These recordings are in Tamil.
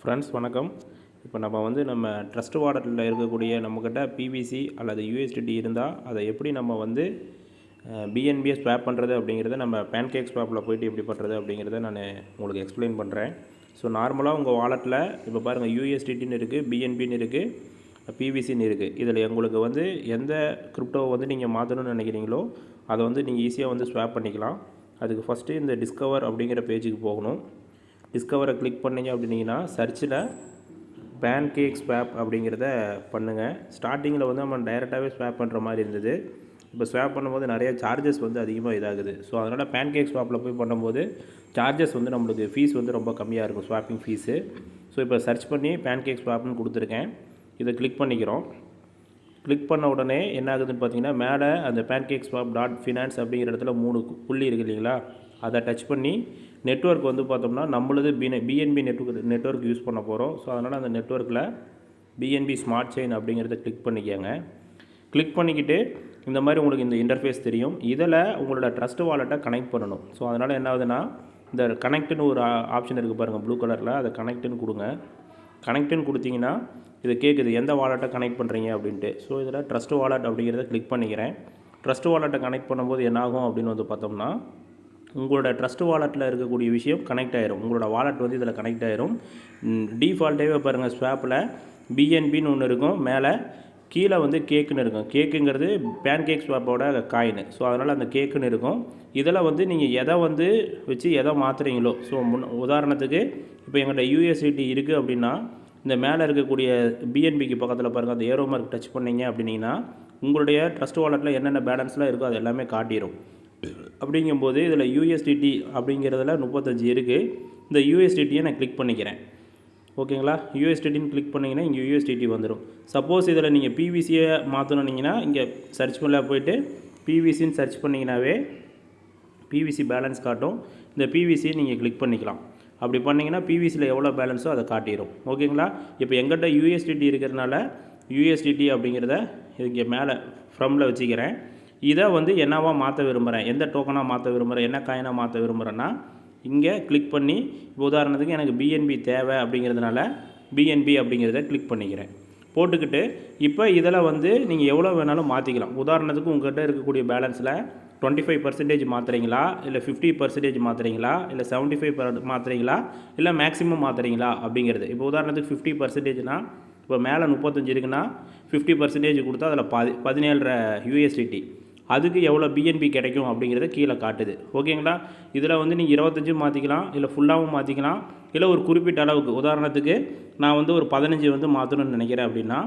ஃப்ரெண்ட்ஸ் வணக்கம். இப்போ நம்ம வந்து நம்ம ட்ரஸ்ட் வாட்டரில் இருக்கக்கூடிய நம்மக்கிட்ட பிவிசி அல்லது யூஎஸ்டிடி இருந்தால் அதை எப்படி நம்ம வந்து பிஎன்பியை ஸ்வாப் பண்ணுறது அப்படிங்கிறத நம்ம பேன்கேக் ஸ்வாப்பில் போயிட்டு எப்படி பண்ணுறது அப்படிங்கிறத நான் உங்களுக்கு எக்ஸ்பிளைன் பண்ணுறேன் ஸோ நார்மலாக உங்கள் வாலெட்டில் இப்போ பாருங்கள் யூஎஸ்டிடின்னு இருக்குது பிஎன்பின்னு இருக்குது பிவிசின்னு இருக்குது இதில் உங்களுக்கு வந்து எந்த கிரிப்டோவை வந்து நீங்கள் மாற்றணும்னு நினைக்கிறீங்களோ அதை வந்து நீங்கள் ஈஸியாக வந்து ஸ்வாப் பண்ணிக்கலாம். அதுக்கு ஃபஸ்ட்டு இந்த டிஸ்கவர் அப்படிங்கிற பேஜுக்கு போகணும். டிஸ்கவரை கிளிக் பண்ணீங்க அப்படின்னீங்கன்னா சர்ச்சில் பேன் கேக் ஸ்வாப் அப்படிங்கிறத பண்ணுங்கள் ஸ்டார்டிங்கில் வந்து நம்ம டைரெக்டாகவே ஸ்வாப் பண்ணுற மாதிரி இருந்தது. இப்போ ஸ்வாப் பண்ணும்போது நிறைய சார்ஜஸ் வந்து அதிகமாக இதாகுது. ஸோ அதனால் பேன் கேக் ஸ்வாப்பில் போய் பண்ணும்போது சார்ஜஸ் வந்து நம்மளுக்கு ஃபீஸ் வந்து ரொம்ப கம்மியாக இருக்கும் ஸ்வாப்பிங் ஃபீஸு ஸோ இப்போ சர்ச் பண்ணி பேன் கேக் ஸ்வாப்னு கொடுத்துருக்கேன். இதை கிளிக் பண்ணிக்கிறோம். கிளிக் பண்ண உடனே என்ன ஆகுதுன்னு பார்த்தீங்கன்னா மேலே அந்த pan cake swap dot finance அப்படிங்கிற இடத்துல மூணு புள்ளி இருக்கு இல்லைங்களா? அதை டச் பண்ணி நெட்வொர்க் வந்து பார்த்தோம்னா நம்மளது பின பிஎன்பி நெட்ஒர்க் நெட்வொர்க் யூஸ் பண்ண போகிறோம் ஸோ அதனால் அந்த நெட்வொர்க்கில் பிஎன்பி ஸ்மார்ட் செயின் அப்படிங்கிறத கிளிக் பண்ணிக்கோங்க. கிளிக் பண்ணிக்கிட்டு இந்த மாதிரி உங்களுக்கு இந்த இன்டர்ஃபேஸ் தெரியும். இதில் உங்களோட ட்ரஸ்ட் வாலெட்டை கனெக்ட் பண்ணணும். ஸோ அதனால் என்ன ஆகுதுன்னா இந்த கனெக்ட்னு ஒரு ஆப்ஷன் இருக்குது பாருங்கள் ப்ளூ கலரில் அதை கனெக்ட்னு கொடுங்க. கனெக்ட்னு கொடுத்தீங்கன்னா இது கேட்குது எந்த வாலெட்டை கனெக்ட் பண்ணுறீங்க அப்படின்ட்டு. ஸோ இதில் ட்ரஸ்ட் வாலெட் அப்படிங்கிறத கிளிக் பண்ணிக்கிறேன். ட்ரஸ்ட் வாலெட்டை கனெக்ட் பண்ணும்போது என்னாகும் அப்படின்னு வந்து பார்த்தோம்னா உங்களோட ட்ரஸ்ட் வாலெட்டில் இருக்கக்கூடிய விஷயம் கனெக்ட் ஆயிரும். உங்களோட வாலெட் வந்து இதில் கனெக்ட் ஆயிரும். டிஃபால்ட்டாகவே பாருங்கள் ஸ்வாப்பில் பிஎன்பின்னு ஒன்று இருக்கும். மேலே கீழே வந்து கேக்குன்னு இருக்கும். கேக்குங்கிறது பேன் கேக் ஸ்வாப்போட காயின் ஸோ அதனால் அந்த கேக்குன்னு இருக்கும். இதில் வந்து நீங்கள் எதை வந்து வச்சு எதை மாற்றுறீங்களோ ஸோ முன் உதாரணத்துக்கு இப்போ எங்கள்கிட்ட யூஎஸ்சிடி இருக்குது அப்படின்னா இந்த மேலே இருக்கக்கூடிய பிஎன்பிக்கு பக்கத்தில் பாருங்கள் அந்த ஏரோ மார்க் டச் பண்ணீங்க அப்படின்னீங்கன்னா உங்களுடைய ட்ரஸ்ட் வாலெட்டில் என்னென்ன பேலன்ஸ்லாம் இருக்கோ அது எல்லாமே காட்டிடும் அப்படிங்கும்போது இதில் யூஎஸ்டிடி அப்படிங்கிறதுல முப்பத்தஞ்சு இருக்குது இந்த யூஎஸ்டிடியை நான் கிளிக் பண்ணிக்கிறேன். ஓகேங்களா? யூஎஸ்டிடின்னு கிளிக் பண்ணிங்கன்னா இங்கே யூஎஸ்டிடி வந்துடும் சப்போஸ் இதில் நீங்கள் பிவிசியை மாற்றணுன்னீங்கன்னா இங்கே சர்ச் பண்ணல போயிட்டு பிவிசின்னு சர்ச் பண்ணிங்கனாவே பிவிசி பேலன்ஸ் காட்டும். இந்த பிவிசியை நீங்கள் கிளிக் பண்ணிக்கலாம். அப்படி பண்ணிங்கன்னா பிவிசியில் எவ்வளோ பேலன்ஸோ அதை காட்டிடும் ஓகேங்களா? இப்போ எங்கிட்ட யூஎஸ்டிடி இருக்கிறதுனால யூஎஸ்டிடி அப்படிங்கிறத இங்கே மேலே ஃப்ரமில் வச்சுக்கிறேன். இதை வந்து என்னவாக மாற்ற விரும்புகிறேன்? எந்த டோக்கனாக மாற்ற விரும்புகிறேன்? என்ன காயினாக மாற்ற விரும்புகிறேன்னா இங்கே கிளிக் பண்ணி இப்போ உதாரணத்துக்கு எனக்கு பிஎன்பி தேவை அப்படிங்கிறதுனால பிஎன்பி அப்படிங்கிறத கிளிக் பண்ணிக்கிறேன். போட்டுக்கிட்டு இப்போ இதில் வந்து நீங்கள் எவ்வளோ வேணாலும் மாற்றிக்கலாம். உதாரணத்துக்கு உங்கள்கிட்ட இருக்கக்கூடிய பேலன்ஸில் டுவெண்ட்டி ஃபைவ் பர்சன்டேஜ் மாற்றுறீங்களா? இல்லை ஃபிஃப்டி பர்சன்டேஜ் மாற்றுறீங்களா? இல்லை செவன்ட்டி ஃபைவ் மாற்றுறீங்களா? இல்லை மேக்ஸிமம் மாற்றுறீங்களா? அப்படிங்கிறது. இப்போ உதாரணத்துக்கு ஃபிஃப்டி பர்சன்டேஜ்னால் இப்போ மேலே முப்பத்தஞ்சு இருக்குன்னா ஃபிஃப்டி பர்சன்டேஜ் கொடுத்தா அதில் பதி பதினேழரை யூஎஸ்டிடி அதுக்கு எவ்வளோ பிஎன்பி கிடைக்கும் அப்படிங்கிறத கீழே காட்டுது. ஓகேங்களா? இதில் வந்து நீங்கள் இருபத்தஞ்சு மாற்றிக்கலாம் இல்லை ஃபுல்லாகவும் மாற்றிக்கலாம் இல்லை ஒரு குறிப்பிட்ட அளவுக்கு. உதாரணத்துக்கு நான் வந்து ஒரு பதினஞ்சு வந்து மாற்றணும்னு நினைக்கிறேன் அப்படின்னா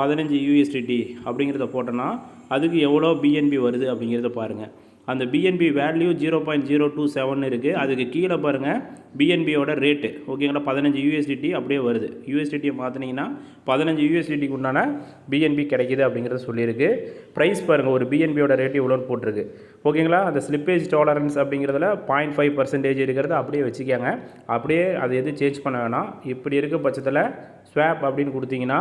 பதினஞ்சு யூஎஸ்டிடி அப்படிங்கிறத போட்டோன்னா அதுக்கு எவ்வளோ பிஎன்பி வருது அப்படிங்கிறத பாருங்கள் அந்த BNB value zero point zero two seven இருக்குது அதுக்கு கீழே பாருங்கள் பிஎன்பியோட ரேட்டு ஓகேங்களா பதினஞ்சு யூஎஸ்டிடி அப்படியே வருது. யூஎஸ்டிடியை மாற்றினீங்கன்னா பதினஞ்சு யூஎஸ்டிடிக்கு உண்டான பிஎன்பி கிடைக்குது அப்படிங்கிறத சொல்லியிருக்கு. ப்ரைஸ் பாருங்கள் ஒரு பிஎன்பியோட ரேட் இவ்வளோன்னு போட்டிருக்கு. ஓகேங்களா அந்த ஸ்லிப்பேஜ் டாலரன்ஸ் அப்படிங்கிறதுல பாயிண்ட் ஃபைவ் பர்சன்டேஜ் இருக்கிறத அப்படியே வச்சுக்கோங்க. அப்படியே அது எதுவும் சேஞ்ச் பண்ண வேணாம். இப்படி இருக்க பட்சத்தில் ஸ்வாப் அப்படின்னு கொடுத்தீங்கன்னா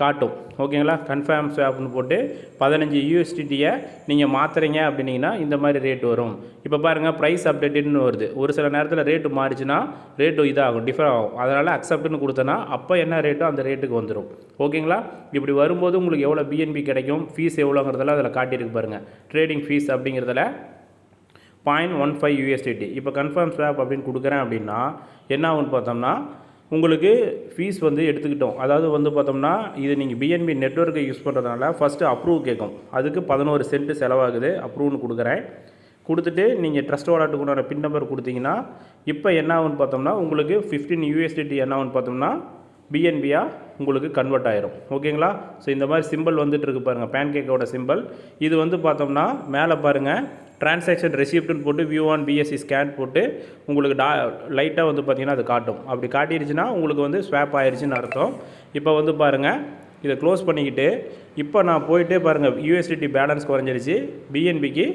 காட்டும். ஓகேங்களா? கன்ஃபார்ம் ஸ்வாப்னு போட்டு பதினஞ்சு யூஎஸ்டிடியை நீங்கள் மாற்றுறீங்க அப்படின்னீங்கன்னா இந்த மாதிரி ரேட் வரும். இப்போ பாருங்கள் ப்ரைஸ் அப்டேட்டுன்னு வருது. ஒரு சில நேரத்தில் ரேட்டு மாறிச்சுன்னா ரேட்டு இதாகும் டிஃபர் ஆகும். அதனால் அக்செப்ட்னு கொடுத்தனா அப்போ என்ன ரேட்டோ அந்த ரேட்டுக்கு வந்துடும் ஓகேங்களா? இப்படி வரும்போது உங்களுக்கு எவ்வளோ பிஎன்பி கிடைக்கும் ஃபீஸ் எவ்வளோங்கிறதெல்லாம் அதில் காட்டியிருக்கு பாருங்கள் ட்ரேடிங் ஃபீஸ் அப்படிங்கிறதுல பாயிண்ட் ஒன் ஃபைவ் யூஎஸ்டிடி இப்போ கன்ஃபார்ம் ஸ்வாப் அப்படின்னு கொடுக்குறேன் அப்படின்னா என்ன ஆகும்னு பார்த்தோம்னா உங்களுக்கு ஃபீஸ் வந்து எடுத்துக்கிட்டோம். அதாவது வந்து பார்த்தோம்னா இது நீங்கள் பிஎன்பி நெட்வொர்க்கை யூஸ் பண்ணுறதுனால ஃபஸ்ட்டு அப்ரூவ் கேட்கும் அதுக்கு பதினோரு சென்ட் செலவாகுது அப்ரூவ்னு கொடுக்குறேன். கொடுத்துட்டு நீங்கள் ட்ரஸ்ட் வாலெட்டுக்கு பின் நம்பர் கொடுத்தீங்கன்னா இப்போ என்ன ஆகுன்னு பார்த்தோம்னா உங்களுக்கு ஃபிஃப்டீன் யூஎஸ்டிடி என்ன ஆகுன்னு பார்த்தோம்னா பிஎன்பியாக உங்களுக்கு கன்வெர்ட் ஆயிரும். ஓகேங்களா? ஸோ இந்த மாதிரி சிம்பிள் வந்துட்டு இருக்கு பாருங்கள் பேன்கேக்கோட சிம்பிள் இது வந்து பார்த்தோம்னா மேலே பாருங்கள் டிரான்சாக்ஷன் ரெசிப்ட்னு போட்டு வியூ ஆன் பிஎஸ்சி ஸ்கேன் போட்டு உங்களுக்கு டா லைட்டாக வந்து பார்த்தீங்கன்னா அது காட்டும். அப்படி காட்டிடுச்சுன்னா உங்களுக்கு வந்து ஸ்வாப் ஆயிடுச்சுன்னு அர்த்தம். இப்போ வந்து பாருங்கள் இதை க்ளோஸ் பண்ணிக்கிட்டு இப்போ நான் போயிட்டே பாருங்கள் யூஎஸ்டிடி பேலன்ஸ் குறைஞ்சிருச்சு. பிஎன்பிக்கு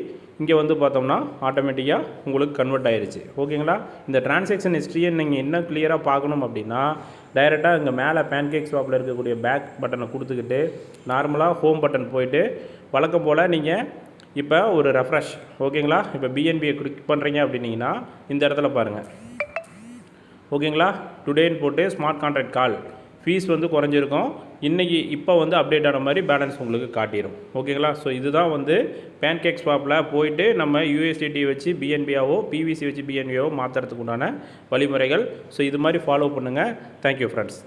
இங்கே வந்து பார்த்தோம்னா ஆட்டோமேட்டிக்காக உங்களுக்கு கன்வெர்ட் ஆயிடுச்சு ஓகேங்களா? இந்த டிரான்சாக்ஷன் ஹிஸ்ட்ரியை நீங்கள் இன்னும் கிளியராக பார்க்கணும் அப்படின்னா டைரெக்டாக இங்கே மேலே பேன்கேக் ஸ்வாப்பில் இருக்கக்கூடிய பேக் பட்டனை கொடுத்துக்கிட்டு நார்மலாக ஹோம் பட்டன் போயிட்டு வழக்கம் போல் நீங்கள் இப்போ ஒரு ரெஃப்ரெஷ் ஓகேங்களா? இப்போ பிஎன்பியை கிளிக் பண்ணுறீங்க அப்படின்னீங்கன்னா இந்த இடத்துல பாருங்கள் ஓகேங்களா? டுடேன்னு போட்டு ஸ்மார்ட் கான்ட்ராக்ட் கால் ஃபீஸ் வந்து குறைஞ்சிருக்கும். இன்றைக்கி இப்போ வந்து அப்டேட் ஆன மாதிரி பேலன்ஸ் உங்களுக்கு காட்டிடும் ஓகேங்களா? ஸோ இதுதான் வந்து பேன்கேக் ஸ்வாப்பில் போயிட்டு நம்ம யூஎஸ்டிடி வச்சு பிஎன்பியாவோ பிவிசி வச்சு பிஎன்பியாவோ மாற்றுறதுக்கு உண்டான வழிமுறைகள். ஸோ இது மாதிரி ஃபாலோ பண்ணுங்கள் தேங்க்யூ ஃப்ரெண்ட்ஸ்